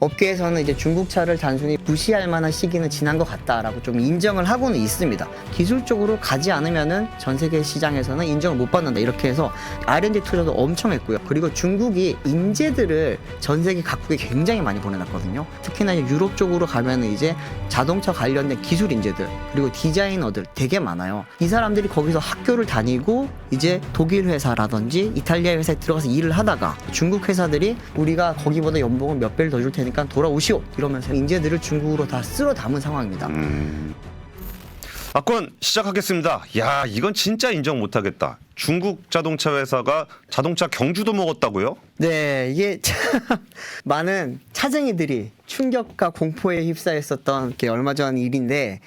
업계에서는 이제 중국 차를 단순히 무시할 만한 시기는 지난 것 같다라고 좀 인정을 하고는 있습니다. 기술적으로 가지 않으면은 전 세계 시장에서는 인정을 못 받는다 이렇게 해서 R&D 투자도 엄청 했고요. 그리고 중국이 인재들을 전 세계 각국에 굉장히 많이 보내놨거든요. 특히나 유럽 쪽으로 가면은 이제 자동차 관련된 기술 인재들 그리고 디자이너들 되게 많아요. 이 사람들이 거기서 학교를 다니고 이제 독일 회사라든지 이탈리아 회사에 들어가서 일을 하다가 중국 회사들이 우리가 거기보다 연봉을 몇 배를 더 줄 테니 까 돌아오시오 이러면서 인재들을 중국으로 다 쓸어 담은 상황입니다. 음. 아건 시작하겠습니다. 야 이건 진짜 인정 못하겠다. 중국 자동차 회사가 자동차 경주도 먹었다고요? 네, 이게 참 많은 차쟁이들이 충격과 공포에 휩싸였었던 게 얼마 전 일인데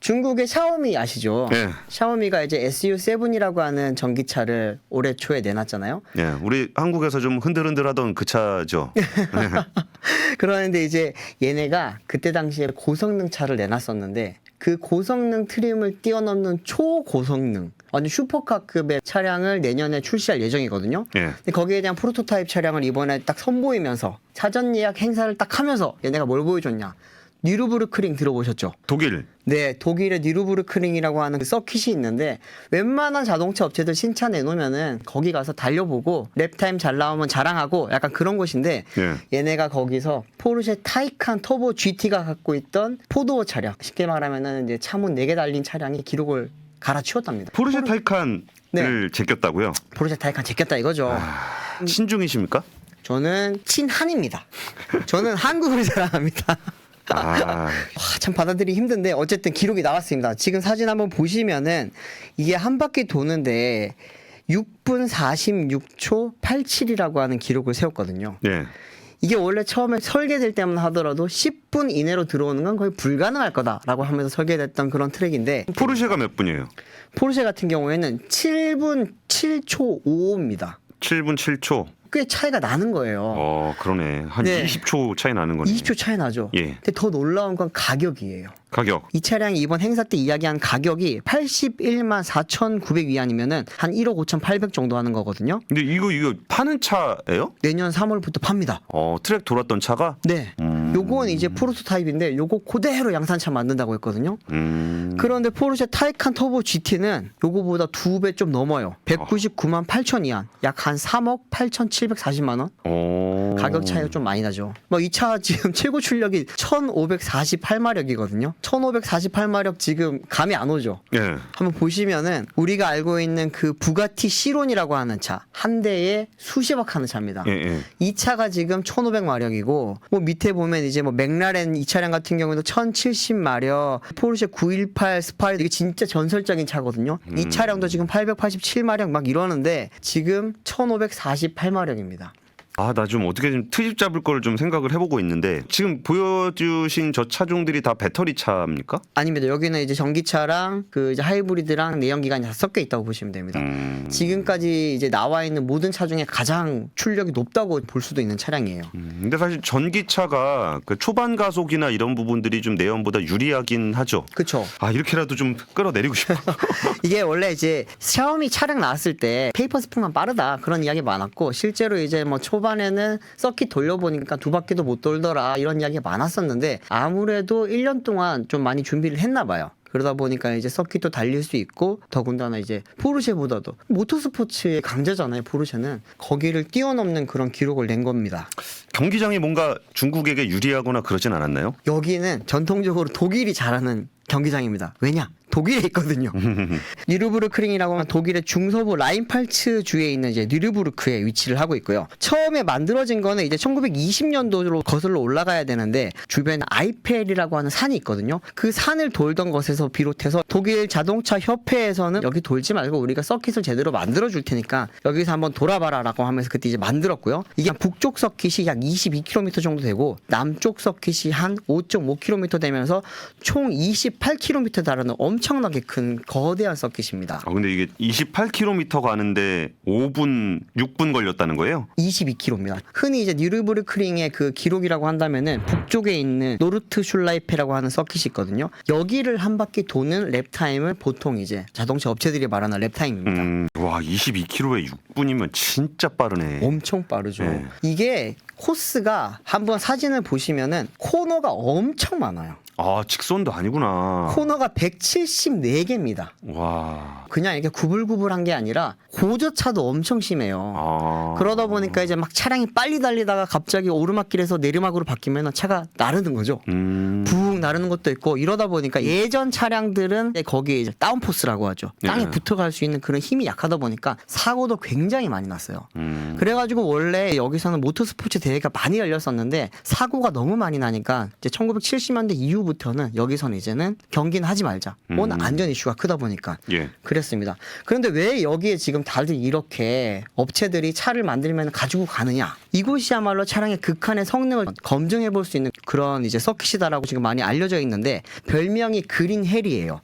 중국의 샤오미 아시죠? 네. 샤오미가 이제 SU7이라고 하는 전기차를 올해 초에 내놨잖아요. 예, 우리 한국에서 좀 흔들흔들하던 그 차죠. 그러는데 이제 얘네가 그때 당시에 고성능 차를 내놨었는데 그 고성능 트림을 뛰어넘는 초고성능 완전 슈퍼카급의 차량을 내년에 출시할 예정이거든요. 예. 근데 거기에 대한 프로토타입 차량을 이번에 딱 선보이면서 사전 예약 행사를 딱 하면서 얘네가 뭘 보여줬냐? 니르부르크링 들어보셨죠? 독일. 네, 독일의 니르부르크링이라고 하는 그 서킷이 있는데 웬만한 자동차 업체들 신차 내놓으면은 거기 가서 달려보고 랩타임 잘 나오면 자랑하고 약간 그런 곳인데 예. 얘네가 거기서 포르쉐 타이칸 터보 GT가 갖고 있던 포도어 차량 쉽게 말하면은 이제 차문 4개 달린 차량이 기록을 갈아치웠답니다. 포르쉐 타이칸을 네. 제꼈다고요? 포르쉐 타이칸 제꼈다 이거죠. 아. 친중이십니까? 저는 친한입니다. 저는 한국을 사랑합니다. 아, 와, 참 받아들이기 힘든데 어쨌든 기록이 나왔습니다. 지금 사진 한번 보시면은 이게 한 바퀴 도는데 6분 46초 87이라고 하는 기록을 세웠거든요. 예. 이게 원래 처음에 설계될 때만 하더라도 10분 이내로 들어오는 건 거의 불가능할 거다라고 하면서 설계됐던 그런 트랙인데 포르쉐가 몇 분이에요? 포르쉐 같은 경우에는 7분 7초 5입니다. 7분 7초. 꽤 차이가 나는 거예요. 어, 그러네. 한 네. 20초 차이 나는 거네. 20초 차이 나죠. 예. 근데 더 놀라운 건 가격이에요. 가격. 이 차량이 이번 행사 때 이야기한 가격이 81만 4,900 위안이면은 한 1억 5,800 정도 하는 거거든요. 근데 이거 이거 파는 차예요? 내년 3월부터 팝니다. 어, 트랙 돌았던 차가 네. 음. 요건 이제 프로토타입인데 요거 그대로 양산차 만든다고 했거든요. 음. 그런데 포르쉐 타이칸 터보 GT는 요거보다 두 배 좀 넘어요. 199만 8천 위안. 약 한 3억 8,740만 원. 어. 가격 차이가 좀 많이 나죠. 뭐 이 차 지금 최고 출력이 1,548마력이거든요. 1,548마력 지금 감이 안 오죠. 예. 한번 보시면은 우리가 알고 있는 그 부가티 시론이라고 하는 차 한 대에 수십억 하는 차입니다. 예, 예. 이 차가 지금 1500마력이고 뭐 밑에 보면 이제 뭐 맥라렌 이 차량 같은 경우에도 1070마력 포르쉐 918 스파이더 이게 진짜 전설적인 차거든요. 이 음. 차량도 지금 887마력 막 이러는데 지금 1548마력입니다. 아, 나 좀 어떻게 좀 트집 잡을 걸 좀 생각을 해보고 있는데 지금 보여주신 저 차종들이 다 배터리 차입니까? 아닙니다. 여기는 이제 전기차랑 그 이제 하이브리드랑 내연기관이 다 섞여 있다고 보시면 됩니다. 음. 지금까지 이제 나와 있는 모든 차 중에 가장 출력이 높다고 볼 수도 있는 차량이에요. 음, 근데 사실 전기차가 그 초반 가속이나 이런 부분들이 좀 내연보다 유리하긴 하죠. 그렇죠. 아 이렇게라도 좀 끌어내리고 싶어. 이게 원래 이제 샤오미 차량 나왔을 때 페이퍼 스프만 빠르다 그런 이야기 많았고 실제로 이제 뭐 초반 에는 서킷 돌려보니까 두 바퀴도 못 돌더라 이런 이야기 많았었는데 아무래도 1년 동안 좀 많이 준비를 했나 봐요. 그러다 보니까 이제 서킷도 달릴 수 있고 더군다나 이제 포르쉐보다도 모터스포츠의 강자잖아요 포르쉐는 거기를 뛰어넘는 그런 기록을 낸 겁니다. 경기장이 뭔가 중국에게 유리하거나 그러진 않았나요? 여기는 전통적으로 독일이 잘하는 경기장입니다. 왜냐? 독일에 있거든요. 뉴르부르크링이라고 하면 독일의 중서부 라인팔츠 주에 있는 이제 뉴르부르크에 위치를 하고 있고요. 처음에 만들어진 거는 이제 1920년도로 거슬러 올라가야 되는데 주변에 아이펠이라고 하는 산이 있거든요. 그 산을 돌던 것에서 비롯해서 독일 자동차 협회에서는 여기 돌지 말고 우리가 서킷을 제대로 만들어 줄 테니까 여기서 한번 돌아봐라라고 하면서 그때 이제 만들었고요. 이게 북쪽 서킷이 약 22km 정도 되고 남쪽 서킷이 한 5.5km 되면서 총 28km 달하는 엄청나게 큰 거대한 서킷입니다. 아 근데 이게 28km 가는데 5분 6분 걸렸다는 거예요? 22km입니다. 흔히 이제 뉴르부르크링의 그 기록이라고 한다면은 북쪽에 있는 노르트 슐라이페라고 하는 서킷이 있거든요. 여기를 한 바퀴 도는 랩 타임을 보통 이제 자동차 업체들이 말하는 랩 타임입니다. 음, 와 22km에 6분이면 진짜 빠르네. 엄청 빠르죠. 네. 이게 코스가 한번 사진을 보시면은 코너가 엄청 많아요. 아 직선도 아니구나. 코너가 174개입니다. 와. 그냥 이렇게 구불구불한 게 아니라 고저차도 엄청 심해요. 아. 그러다 보니까 이제 막 차량이 빨리 달리다가 갑자기 오르막길에서 내리막으로 바뀌면 차가 나르는 거죠. 음. 붕 나르는 것도 있고 이러다 보니까 예전 차량들은 거기에 이제 다운포스라고 하죠. 땅에 네. 붙어갈 수 있는 그런 힘이 약하다 보니까 사고도 굉장히 많이 났어요. 음. 그래가지고 원래 여기서는 모터스포츠 대회가 많이 열렸었는데 사고가 너무 많이 나니까 이제 1970년대 이후부터는 여기서는 이제는 경기는 하지 말자. 워낙 음. 안전 이슈가 크다 보니까 예. 그랬습니다. 그런데 왜 여기에 지금 다들 이렇게 업체들이 차를 만들면 가지고 가느냐? 이곳이야말로 차량의 극한의 성능을 검증해 볼 수 있는 그런 이제 서킷이다라고 지금 많이 알려져 있는데 별명이 그린 헬이에요.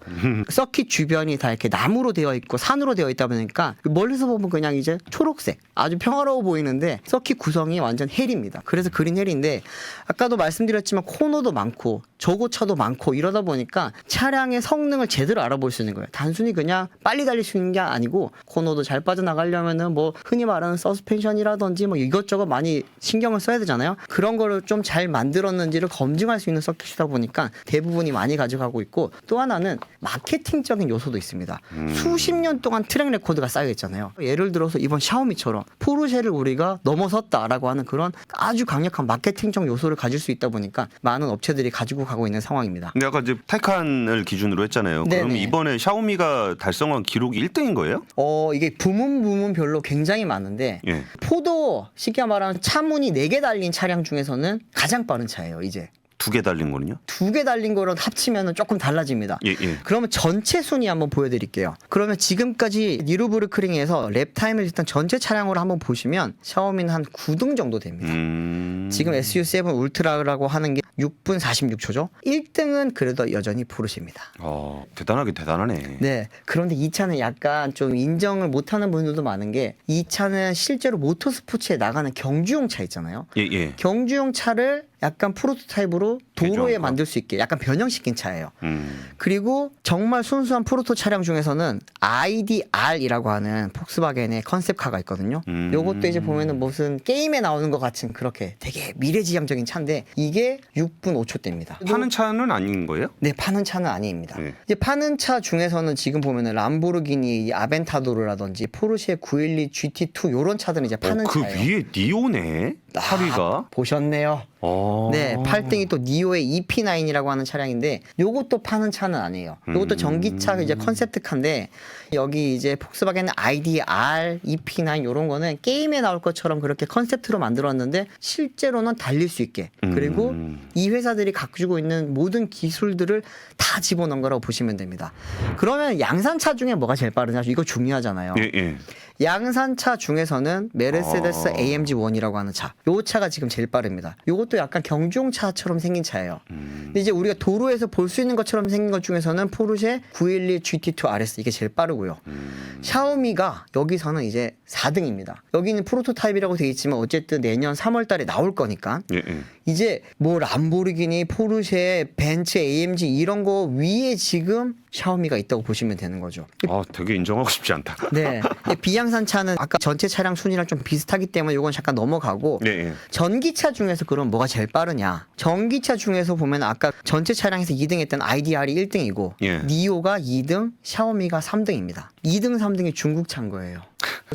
서킷 주변이 다 이렇게 나무로 되어 있고 산으로 되어 있다 보니까 멀리서 보면 그냥 이제 초록색 아주 평화로워 보이는데 서킷 구성이 완전 헬입니다. 그래서 그린 헬인데 아까도 말씀드렸지만 코너도 많고 저고차도 많고 이러다 보니까 차량의 성능을 제대로 알아볼 수 있는 거예요. 단순히 그냥 빨리 달릴 수 있는 게 아니고 코너도 잘 빠져나가려면은 뭐 흔히 말하는 서스펜션이라든지 뭐 이것저것 많이 신경을 써야 되잖아요. 그런 거를 좀 잘 만들었는지를 검증할 수 있는 서킷이다 보니까 대부분이 많이 가져가고 있고 또 하나는 마케팅적인 요소도 있습니다. 수십 년 동안 트랙 레코드가 쌓여 있잖아요. 예를 들어서 이번 샤오미처럼 포르쉐를 우리가 넘어섰다라고 하는 그런 아주 강력한 마케팅적 요소를 가질 수 있다 보니까 많은 업체들이 가지고 가고 있는 상황입니다. 근데 아까 이제 타이칸을 기준으로 했잖아요. 그럼 네네. 이번에 샤오미가 달성한 기록이 1등인 거예요? 어 이게 부문 부문별로 굉장히 많은데 예. 포도 쉽게 말하면 차문이 4개 달린 차량 중에서는 가장 빠른 차예요 이제 두 개 달린 거는요? 두 개 달린 거랑 합치면 조금 달라집니다 예, 예. 그러면 전체 순위 한번 보여드릴게요. 그러면 지금까지 니루브르크링에서 랩 타임을 일단 전체 차량으로 한번 보시면 샤오미는 한 9등 정도 됩니다. 음. 지금 SU7 울트라라고 하는 게 6분 46초죠. 1등은 그래도 여전히 포르쉐입니다. 어, 대단하게 대단하네. 네. 그런데 이 차는 약간 좀 인정을 못하는 분들도 많은 게 이 차는 실제로 모터스포츠에 나가는 경주용 차 있잖아요. 예, 예. 경주용 차를 약간 프로토타입으로 도로에 개조한 거? 만들 수 있게 약간 변형시킨 차예요. 음. 그리고 정말 순수한 프로토 차량 중에서는 IDR이라고 하는 폭스바겐의 컨셉카가 있거든요. 음. 요것도 이제 보면은 무슨 게임에 나오는 것 같은 그렇게 되게 미래지향적인 차인데 이게 6분 5초 대입니다. 파는 차는 아닌 거예요? 네, 파는 차는 아닙니다. 네. 이제 파는 차 중에서는 지금 보면은 람보르기니 아벤타도르라든지 포르쉐 912 GT2 요런 차들은 이제 파는 어, 그 차예요. 위에 니오네. 아, 보셨네요. 어. 네, 8등이 또 니오의 EP9이라고 하는 차량인데 요것도 파는 차는 아니에요. 요것도 음. 전기차 이제 컨셉트카인데 여기 이제 폭스바겐 IDR, EP9 요런 거는 게임에 나올 것처럼 그렇게 컨셉트로 만들었는데 실제로는 달릴 수 있게 그리고 음. 이 회사들이 가지고 있는 모든 기술들을 다 집어넣은 거라고 보시면 됩니다. 그러면 양산차 중에 뭐가 제일 빠르냐? 이거 중요하잖아요. 예, 예. 양산차 중에서는 메르세데스 아. AMG1이라고 하는 차. 요 차가 지금 제일 빠릅니다. 요것도 약간 경주용 차처럼 생긴 차예요. 음. 근데 이제 우리가 도로에서 볼 수 있는 것처럼 생긴 것 중에서는 포르쉐 911 GT2 RS 이게 제일 빠르고요. 음. 샤오미가 여기서는 이제 4등입니다. 여기는 프로토타입이라고 돼 있지만 어쨌든 내년 3월 달에 나올 거니까 예, 예. 이제 뭐 람보르기니, 포르쉐, 벤츠, AMG 이런 거 위에 지금 샤오미가 있다고 보시면 되는 거죠. 아, 되게 인정하고 싶지 않다. 네. 근데 비양산 차는 아까 전체 차량 순위랑 좀 비슷하기 때문에 이건 잠깐 넘어가고 예, 예. 전기차 중에서 그럼 뭐가 제일 빠르냐? 전기차 중에서 보면 아까 전체 차량에서 2등 했던 IDR이 1등이고 예. 니오가 2등, 샤오미가 3등입니다. 2등, 3등이 중국 차인 거예요.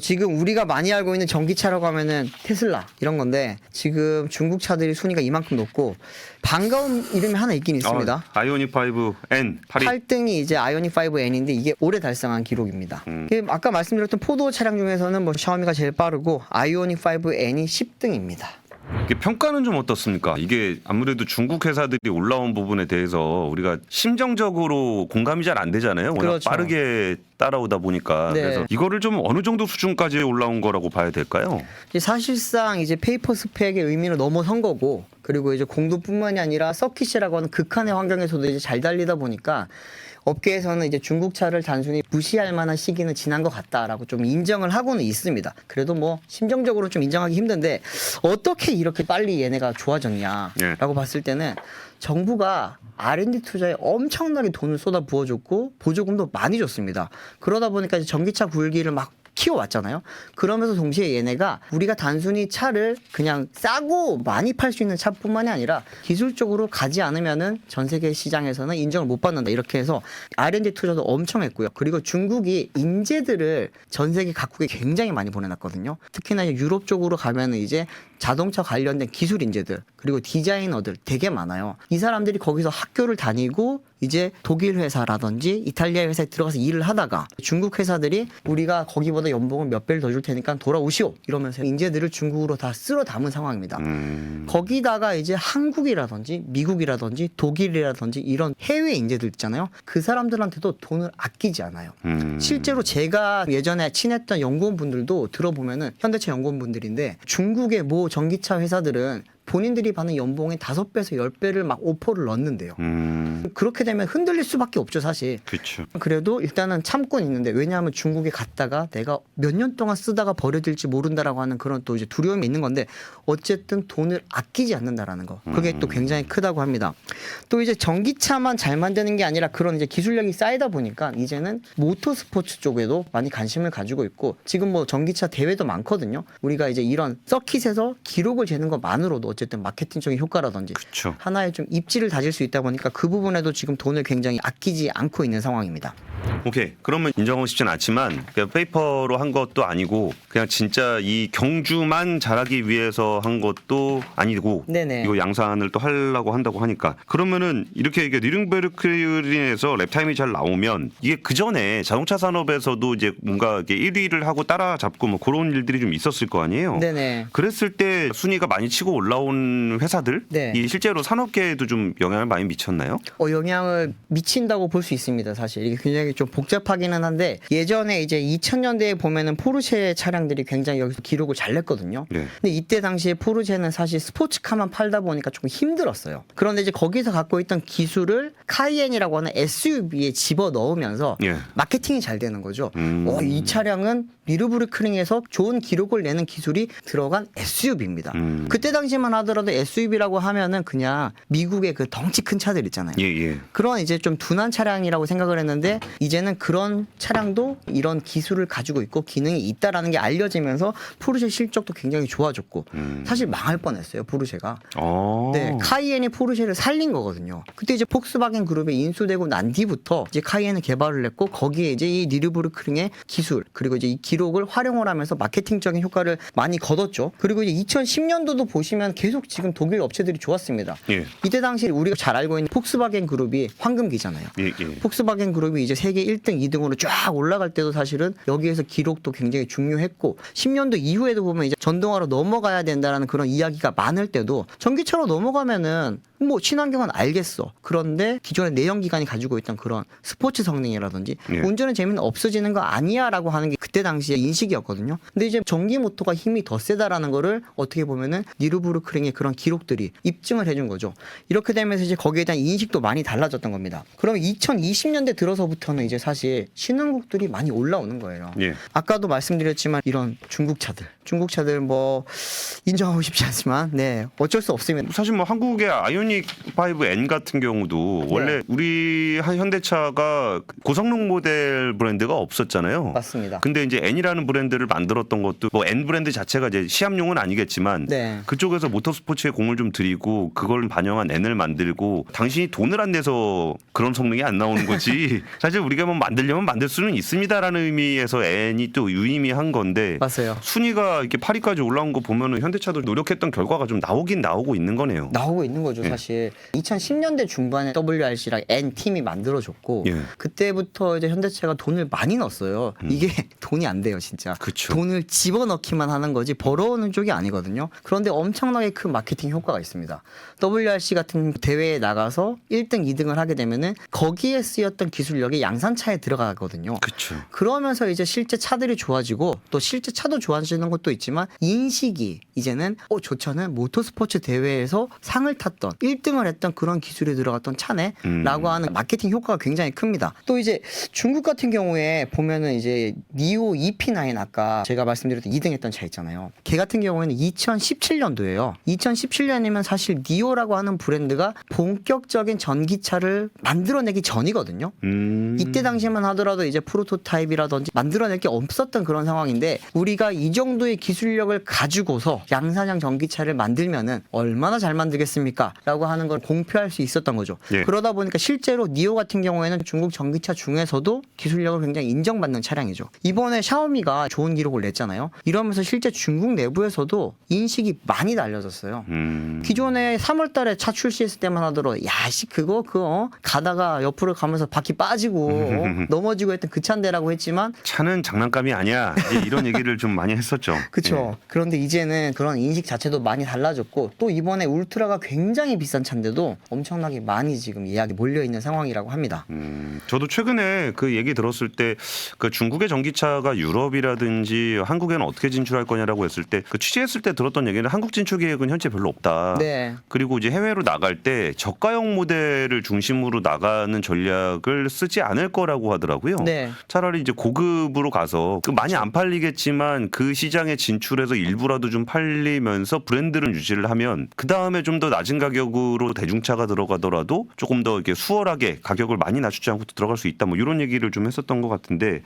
지금 우리가 많이 알고 있는 전기차라고 하면은 테슬라 이런 건데 지금 중국 차들이 순위가 이만큼 높고 반가운 이름이 하나 있긴 있습니다. 아, 아이오닉 5N 8이 8등이 이제 아이오닉 5N인데 이게 올해 달성한 기록입니다. 음. 이게 아까 말씀드렸던 포도 차량 중에서는 뭐 샤오미가 제일 빠르고 아이오닉 5N이 10등입니다. 이게 평가는 좀 어떻습니까? 이게 아무래도 중국 회사들이 올라온 부분에 대해서 우리가 심정적으로 공감이 잘 안 되잖아요. 워낙 그렇죠. 빠르게 따라오다 보니까 네. 그래서 이거를 좀 어느 정도 수준까지 올라온 거라고 봐야 될까요? 이제 사실상 이제 페이퍼 스펙의 의미를 넘어선 거고 그리고 이제 공도뿐만이 아니라 서킷이라고 하는 극한의 환경에서도 이제 잘 달리다 보니까 업계에서는 이제 중국 차를 단순히 무시할 만한 시기는 지난 것 같다라고 좀 인정을 하고는 있습니다. 그래도 뭐 심정적으로 좀 인정하기 힘든데 어떻게 이렇게 빨리 얘네가 좋아졌냐라고 예. 봤을 때는 정부가 R&D 투자에 엄청나게 돈을 쏟아 부어줬고 보조금도 많이 줬습니다. 그러다 보니까 전기차 굴기를 막 키워왔잖아요. 그러면서 동시에 얘네가 우리가 단순히 차를 그냥 싸고 많이 팔 수 있는 차뿐만이 아니라 기술적으로 가지 않으면은 전 세계 시장에서는 인정을 못 받는다 이렇게 해서 R&D 투자도 엄청 했고요. 그리고 중국이 인재들을 전 세계 각국에 굉장히 많이 보내놨거든요. 특히나 유럽 쪽으로 가면은 이제 자동차 관련된 기술 인재들 그리고 디자이너들 되게 많아요. 이 사람들이 거기서 학교를 다니고 이제 독일 회사라든지 이탈리아 회사에 들어가서 일을 하다가 중국 회사들이 우리가 거기보다 연봉을 몇 배를 더 줄 테니까 돌아오시오 이러면서 인재들을 중국으로 다 쓸어 담은 상황입니다. 음, 거기다가 이제 한국이라든지 미국이라든지 독일이라든지 이런 해외 인재들 있잖아요. 그 사람들한테도 돈을 아끼지 않아요. 음. 실제로 제가 예전에 친했던 연구원 분들도 들어보면은 현대차 연구원 분들인데 중국의 모 전기차 회사들은 본인들이 받는 연봉의 다섯 배에서 열 배를 막 오퍼를 넣는데요. 음, 그렇게 되면 흔들릴 수밖에 없죠, 사실. 그렇죠. 그래도 일단은 참고는 있는데 왜냐하면 중국에 갔다가 내가 몇 년 동안 쓰다가 버려질지 모른다라고 하는 그런 또 이제 두려움이 있는 건데 어쨌든 돈을 아끼지 않는다라는 거 그게 또 굉장히 크다고 합니다. 또 이제 전기차만 잘 만드는 게 아니라 그런 이제 기술력이 쌓이다 보니까 이제는 모터 스포츠 쪽에도 많이 관심을 가지고 있고 지금 뭐 전기차 대회도 많거든요. 우리가 이제 이런 서킷에서 기록을 재는 것만으로도 어쨌든 마케팅적인 효과라든지 그렇죠. 하나의 좀 입지를 다질 수 있다 보니까 그 부분에도 지금 돈을 굉장히 아끼지 않고 있는 상황입니다. 오케이. 그러면 인정하고 싶진 않지만 그냥 페이퍼로 한 것도 아니고 그냥 진짜 이 경주만 잘하기 위해서 한 것도 아니고 네네. 이거 양산을 또 하려고 한다고 하니까 그러면은 이렇게 이게 니른베르크린에서 랩타임이 잘 나오면 이게 그 전에 자동차 산업에서도 이제 뭔가 이게 1위를 하고 따라잡고 뭐 그런 일들이 좀 있었을 거 아니에요. 네네. 그랬을 때 순위가 많이 치고 올라온 회사들 네. 이 실제로 산업계에도 좀 영향을 많이 미쳤나요? 어, 영향을 미친다고 볼 수 있습니다. 사실 이게 굉장히 좀 복잡하기는 한데 예전에 이제 2000년대에 보면은 포르쉐 차량들이 굉장히 여기서 기록을 잘 냈거든요. 네. 근데 이때 당시에 포르쉐는 사실 스포츠카만 팔다 보니까 조금 힘들었어요. 그런데 이제 거기서 갖고 있던 기술을 카이엔이라고 하는 SUV에 집어 넣으면서 예. 마케팅이 잘 되는 거죠. 음. 어, 이 차량은 미르부르크링에서 좋은 기록을 내는 기술이 들어간 SUV입니다. 음. 그때 당시만 하더라도 SUV라고 하면은 그냥 미국의 그 덩치 큰 차들 있잖아요. 예, 예. 그런 이제 좀 둔한 차량이라고 생각을 했는데 이제는 그런 차량도 이런 기술을 가지고 있고 기능이 있다라는 게 알려지면서 포르쉐 실적도 굉장히 좋아졌고 음. 사실 망할 뻔했어요 포르쉐가. 어. 네, 카이엔이 포르쉐를 살린 거거든요. 그때 이제 폭스바겐 그룹에 인수되고 난 뒤부터 이제 카이엔을 개발을 했고 거기에 이제 이 니르부르크링의 기술 그리고 이제 이 기록을 활용을 하면서 마케팅적인 효과를 많이 거뒀죠. 그리고 이제 2010년도도 보시면 계속 지금 독일 업체들이 좋았습니다. 예. 이때 당시 우리가 잘 알고 있는 폭스바겐 그룹이 황금기잖아요. 예, 예. 폭스바겐 그룹이 이제 세계 1등, 2등으로 쫙 올라갈 때도 사실은 여기에서 기록도 굉장히 중요했고 10년도 이후에도 보면 이제 전동화로 넘어가야 된다라는 그런 이야기가 많을 때도 전기차로 넘어가면은 뭐 친환경은 알겠어. 그런데 기존의 내연기관이 가지고 있던 그런 스포츠 성능이라든지 예. 운전의 재미는 없어지는 거 아니야라고 하는 게 그때 당시의 인식이었거든요. 근데 이제 전기 모터가 힘이 더 세다라는 거를 어떻게 보면은 니르부르크링의 그런 기록들이 입증을 해준 거죠. 이렇게 되면서 이제 거기에 대한 인식도 많이 달라졌던 겁니다. 그러면 2020년대 들어서부터는 이제 사실 신흥국들이 많이 올라오는 거예요. 예. 아까도 말씀드렸지만 이런 중국 차들, 중국 차들 뭐 인정하고 싶지 않지만 네 어쩔 수 없습니다. 사실 뭐 한국의 아이오닉 5N 같은 경우도 원래 네. 우리 한 현대차가 고성능 모델 브랜드가 없었잖아요. 맞습니다. 근데 이제 N이라는 브랜드를 만들었던 것도 뭐 N 브랜드 자체가 이제 시합용은 아니겠지만 네. 그쪽에서 모터스포츠에 공을 좀 들이고 그걸 반영한 N을 만들고 당신이 돈을 안 내서 그런 성능이 안 나오는 거지. 사실 우리가 뭐 만들려면 만들 수는 있습니다라는 의미에서 N이 또 유의미한 건데 맞아요. 순위가 현대차가 이렇게 8위까지 올라온 거 보면은 현대차도 노력했던 결과가 좀 나오긴 나오고 있는 거네요. 나오고 있는 거죠 예. 사실 2010년대 중반에 WRC랑 N 팀이 만들어졌고 예. 그때부터 이제 현대차가 돈을 많이 넣었어요 이게 돈이 안 돼요 진짜 음. 그쵸. 돈을 집어넣기만 하는 거지 벌어오는 쪽이 아니거든요 그런데 엄청나게 큰 마케팅 효과가 있습니다 WRC 같은 대회에 나가서 1등 2등을 하게 되면은 거기에 쓰였던 기술력이 양산차에 들어가거든요 그렇죠. 그러면서 이제 실제 차들이 좋아지고 또 실제 차도 좋아지는 것도 있지만 인식이 이제는 어, 저 차는 모터스포츠 대회에서 상을 탔던 1등을 했던 그런 기술이 들어갔던 차네 음. 라고 하는 마케팅 효과가 굉장히 큽니다. 또 이제 중국 같은 경우에 보면은 이제 니오 EP9 아까 제가 말씀드렸던 2등 했던 차 있잖아요. 걔 같은 경우에는 2017년도예요. 2017년이면 사실 니오라고 하는 브랜드가 본격적인 전기차를 만들어내기 전이거든요. 음. 이때 당시만 하더라도 이제 프로토타입이라든지 만들어낼 게 없었던 그런 상황인데 우리가 이 정도의 기술력을 가지고서 양산형 전기차를 만들면은 얼마나 잘 만들겠습니까? 라고 하는 걸 공표할 수 있었던 거죠. 예. 그러다 보니까 실제로 니오 같은 경우에는 중국 전기차 중에서도 기술력을 굉장히 인정받는 차량이죠. 이번에 샤오미가 좋은 기록을 냈잖아요. 이러면서 실제 중국 내부에서도 인식이 많이 날려졌어요. 음. 기존에 3월 달에 차 출시했을 때만 하더라도 야씨 그거 그거 어? 가다가 옆으로 가면서 바퀴 빠지고 어? 넘어지고 했던 그 차인데라고 했지만 차는 장난감이 아니야. 이런 얘기를 좀 많이 했었죠. 그쵸 그런데 이제는 그런 인식 자체도 많이 달라졌고 또 이번에 울트라가 굉장히 비싼 차인데도 엄청나게 많이 지금 예약이 몰려 있는 상황이라고 합니다 음, 저도 최근에 그 얘기 들었을 때 그 중국의 전기차가 유럽이라든지 한국에는 어떻게 진출할 거냐라고 했을 때 그 취재했을 때 들었던 얘기는 한국 진출 계획은 현재 별로 없다. 네 그리고 이제 해외로 나갈 때 저가형 모델을 중심으로 나가는 전략을 쓰지 않을 거라고 하더라고요. 네. 차라리 이제 고급으로 가서 그 많이 안 팔리겠지만 그 시장에 진출해서 일부라도 좀 팔리면서 브랜드를 유지를 하면 그 다음에 좀 더 낮은 가격으로 대중차가 들어가더라도 조금 더 이렇게 수월하게 가격을 많이 낮추지 않고 들어갈 수 있다 뭐 이런 얘기를 좀 했었던 것 같은데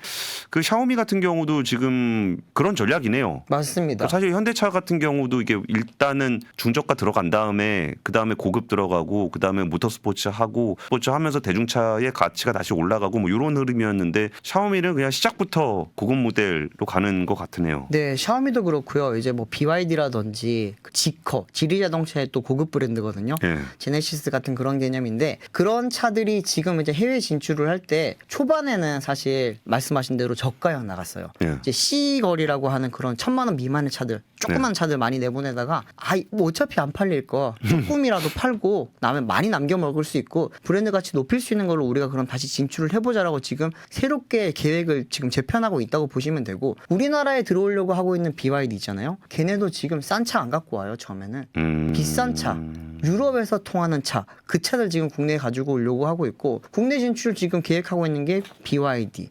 그 샤오미 같은 경우도 지금 그런 전략이네요. 맞습니다 사실 현대차 같은 경우도 이게 일단은 중저가 들어간 다음에 그 다음에 고급 들어가고 그 다음에 모터스포츠 하고 스포츠 하면서 대중차의 가치가 다시 올라가고 뭐 이런 흐름이었는데 샤오미는 그냥 시작부터 고급 모델로 가는 것 같으네요. 네, 샤 오미도 그렇고요. 이제 뭐 BYD라든지 그 지커, 지리 자동차의 또 고급 브랜드거든요. 예. 제네시스 같은 그런 개념인데 그런 차들이 지금 이제 해외 진출을 할 때 초반에는 사실 말씀하신 대로 저가형 나갔어요. 예. 이제 C 거리라고 하는 그런 천만 원 미만의 차들, 조그만 네. 차들 많이 내보내다가 아뭐 어차피 안 팔릴 거 조금이라도 팔고 나면 많이 남겨 먹을 수 있고 브랜드 가치 높일 수 있는 걸로 우리가 그럼 다시 진출을 해보자라고 지금 새롭게 계획을 지금 재편하고 있다고 보시면 되고 우리나라에 들어오려고 하고 있는 BYD 있잖아요. 걔네도 지금 싼 차 안 갖고 와요 처음에는. 음. 비싼 차, 유럽에서 통하는 차, 그 차들 지금 국내에 가지고 오려고 하고 있고, 국내 진출 지금 계획하고 있는 게 BYD,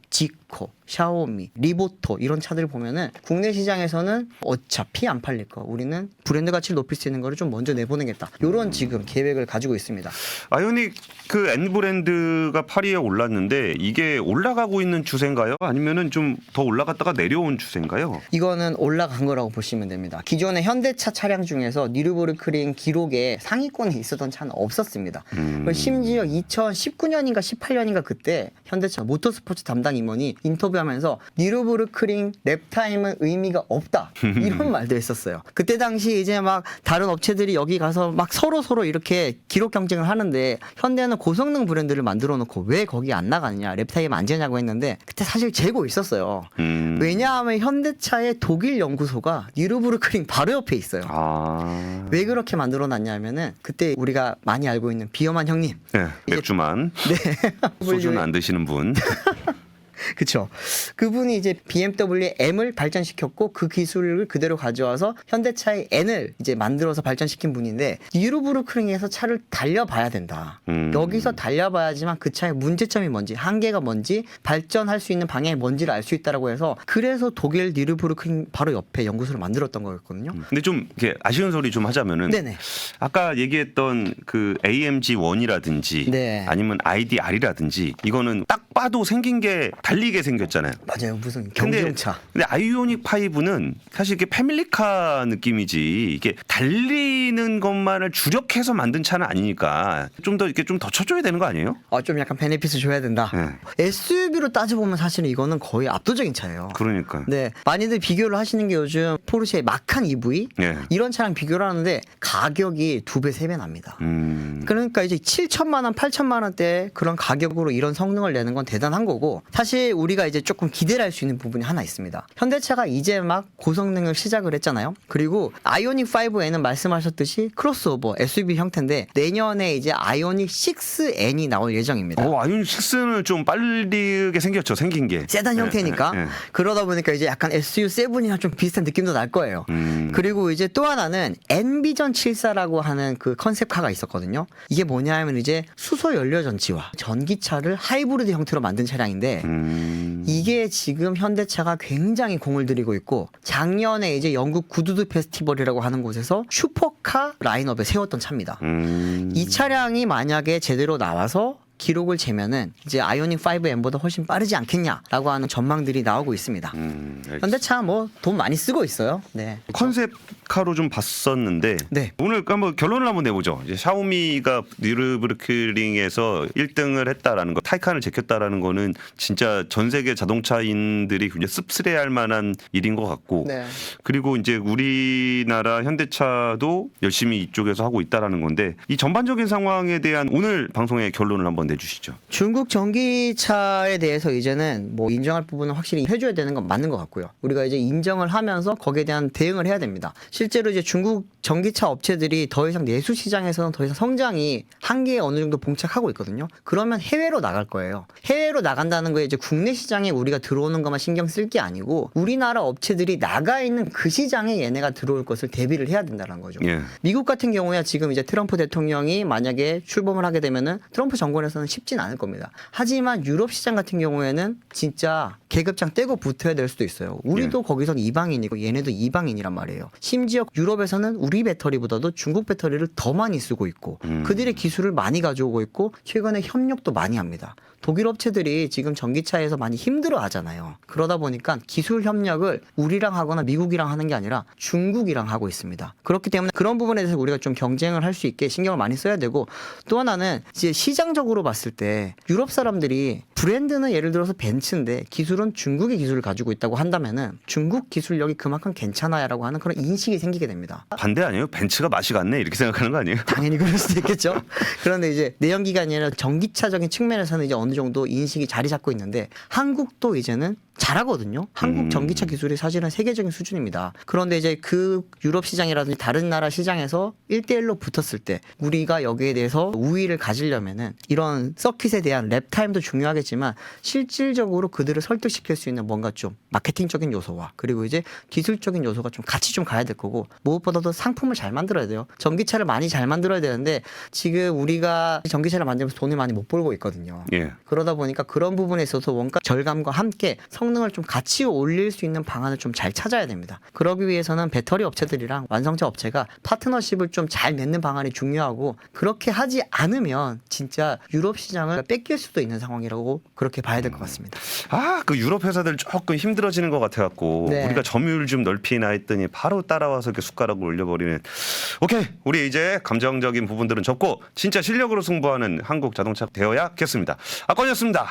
지코, 샤오미, 리보토 이런 차들 보면은 국내 시장에서는 어차피 안 팔릴 거. 우리는 브랜드 가치를 높일 수 있는 거를 좀 먼저 내보내겠다. 이런 지금 계획을 가지고 있습니다. 아이오닉 그 N 브랜드가 8위에 올랐는데 이게 올라가고 있는 추세인가요? 아니면은 좀 더 올라갔다가 내려온 추세인가요? 이거는 올라간 거라고 보시면 됩니다. 기존의 현대차 차량 중에서 니르부르크링 기록에 상위권에 있었던 차는 없었습니다. 음. 심지어 2019년인가 18년인가 그때 현대차 모터스포츠 담당 임원이 인터뷰하면서 니르부르크링 랩타임은 의미가 없다 이런 말도 했었어요. 그때 당시 이제 막 다른 업체들이 여기 가서 막 서로 서로 이렇게 기록 경쟁을 하는데 현대는 고성능 브랜드를 만들어 놓고 왜 거기 안 나가느냐 랩타임 안 되냐고 했는데 그때 사실 재고 있었어요. 음. 왜냐하면 현대차의 독일 연구소가 니르부르크링 바로 옆에 있어요. 아. 왜 그렇게 만들어 놨냐면은 그때 우리가 많이 알고 있는 비어만 형님. 네, 맥주만 소주는 안 드시는 분. 그쵸. 그분이 이제 BMW의 M을 발전시켰고 그 기술을 그대로 가져와서 현대차의 N을 이제 만들어서 발전시킨 분인데 니르부르크링에서 차를 달려봐야 된다. 음. 여기서 달려봐야지만 그 차의 문제점이 뭔지 한계가 뭔지 발전할 수 있는 방향이 뭔지를 알 수 있다라고 해서 그래서 독일 니르부르크링 바로 옆에 연구소를 만들었던 거였거든요. 근데 좀 이렇게 아쉬운 소리 좀 하자면은 네네. 아까 얘기했던 그 AMG 1이라든지 네. 아니면 IDR이라든지 이거는 딱 봐도 생긴 게 달리게 생겼잖아요. 맞아요. 무슨 근데, 경쟁차. 근데 아이오닉 5는 사실 이게 패밀리카 느낌이지 이게 달리는 것만을 주력해서 만든 차는 아니니까 좀 더 이렇게 좀 더 쳐줘야 되는 거 아니에요? 어, 좀 약간 베네핏을 줘야 된다. 네. SUV로 따져보면 사실은 이거는 거의 압도적인 차예요. 그러니까. 네, 많이들 비교를 하시는 게 요즘 포르쉐 마칸 EV 예. 이런 차랑 비교를 하는데 가격이 두 배, 세 배 납니다. 음. 그러니까 이제 7천만 원, 8천만 원대 그런 가격으로 이런 성능을 내는 건 대단한 거고 사실 우리가 이제 조금 기대를 할 수 있는 부분이 하나 있습니다. 현대차가 이제 막 고성능을 시작을 했잖아요. 그리고 아이오닉 5N은 말씀하셨듯이 크로스오버 SUV 형태인데 내년에 이제 아이오닉 6N이 나올 예정입니다. 어, 아이오닉 6는 좀 빠르게 생겼죠. 생긴 게. 세단 예, 형태니까 예, 예. 그러다 보니까 이제 약간 SU7이랑 좀 비슷한 느낌도 날 거예요. 음. 그리고 이제 또 하나는 엔비전 74라고 하는 그 컨셉카가 있었거든요. 이게 뭐냐면 이제 수소 연료 전지와 전기차를 하이브리드 형태로 만든 차량인데 음. 이게 지금 현대차가 굉장히 공을 들이고 있고 작년에 이제 영국 구두드 페스티벌이라고 하는 곳에서 슈퍼카 라인업에 세웠던 차입니다. 음. 이 차량이 만약에 제대로 나와서 기록을 재면은 이제 아이오닉 5M보다 훨씬 빠르지 않겠냐라고 하는 전망들이 나오고 있습니다. 음, 알겠습니다. 현대차 뭐 돈 많이 쓰고 있어요. 네. 컨셉카로 좀 봤었는데 네. 오늘 한번 결론을 한번 내보죠. 이제 샤오미가 뉴르브르크링에서 1등을 했다라는 거, 타이칸을 제꼈다라는 거는 진짜 전 세계 자동차인들이 굉장히 씁쓸해할 만한 일인 것 같고 네. 그리고 이제 우리나라 현대차도 열심히 이쪽에서 하고 있다라는 건데 이 전반적인 상황에 대한 오늘 방송의 결론을 한번 내주시죠. 중국 전기차에 대해서 이제는 뭐 인정할 부분은 확실히 해줘야 되는 건 맞는 것 같고요. 우리가 이제 인정을 하면서 거기에 대한 대응을 해야 됩니다. 실제로 이제 중국 전기차 업체들이 더 이상 내수 시장에서는 더 이상 성장이 한계에 어느 정도 봉착하고 있거든요. 그러면 해외로 나갈 거예요. 해외로 나간다는 거에 이제 국내 시장에 우리가 들어오는 것만 신경 쓸 게 아니고 우리나라 업체들이 나가 있는 그 시장에 얘네가 들어올 것을 대비를 해야 된다는 거죠. 예. 미국 같은 경우에 지금 이제 트럼프 대통령이 만약에 출범을 하게 되면은 트럼프 정권에서는 쉽진 않을 겁니다. 하지만 유럽 시장 같은 경우에는 진짜 계급장 떼고 붙어야 될 수도 있어요. 우리도 거기선 이방인이고 얘네도 이방인이란 말이에요. 심지어 유럽에서는 우리 배터리보다도 중국 배터리를 더 많이 쓰고 있고 음. 그들의 기술을 많이 가져오고 있고 최근에 협력도 많이 합니다. 독일 업체들이 지금 전기차에서 많이 힘들어 하잖아요. 그러다 보니까 기술 협력을 우리랑 하거나 미국이랑 하는 게 아니라 중국이랑 하고 있습니다. 그렇기 때문에 그런 부분에 대해서 우리가 좀 경쟁을 할 수 있게 신경을 많이 써야 되고 또 하나는 이제 시장적으로 봤을 때 유럽 사람들이 브랜드는 예를 들어서 벤츠인데 기술은 중국의 기술을 가지고 있다고 한다면은 중국 기술력이 그만큼 괜찮아야라고 하는 그런 인식이 생기게 됩니다. 반대 아니에요? 벤츠가 맛이 갔네 이렇게 생각하는 거 아니에요? 당연히 그럴 수도 있겠죠. 그런데 이제 내연기관이 아니라 전기차적인 측면에서는 이제 어느 정도 인식이 자리 잡고 있는데 한국도 이제는 잘하거든요. 한국 음. 전기차 기술이 사실은 세계적인 수준입니다. 그런데 이제 그 유럽 시장이라든지 다른 나라 시장에서 1대1로 붙었을 때 우리가 여기에 대해서 우위를 가지려면은 이런 서킷에 대한 랩 타임도 중요하겠지만 실질적으로 그들을 설득시킬 수 있는 뭔가 좀 마케팅적인 요소와 그리고 이제 기술적인 요소가 좀 같이 좀 가야 될 거고 무엇보다도 상품을 잘 만들어야 돼요. 전기차를 많이 잘 만들어야 되는데 지금 우리가 전기차를 만들면서 돈을 많이 못 벌고 있거든요. 예. 그러다 보니까 그런 부분에 있어서 원가 절감과 함께 성능을 좀 같이 올릴 수 있는 방안을 좀 잘 찾아야 됩니다. 그러기 위해서는 배터리 업체들이랑 완성차 업체가 파트너십을 좀 잘 맺는 방안이 중요하고 그렇게 하지 않으면 진짜 유럽 시장을 뺏길 수도 있는 상황이라고 그렇게 봐야 될 것 같습니다. 아, 그 유럽 회사들 조금 힘들어지는 것 같아 갖고 네. 우리가 점유율 좀 넓히나 했더니 바로 따라와서 이렇게 숟가락을 올려버리는. 오케이, 우리 이제 감정적인 부분들은 접고 진짜 실력으로 승부하는 한국 자동차 되어야겠습니다. 아건이었습니다.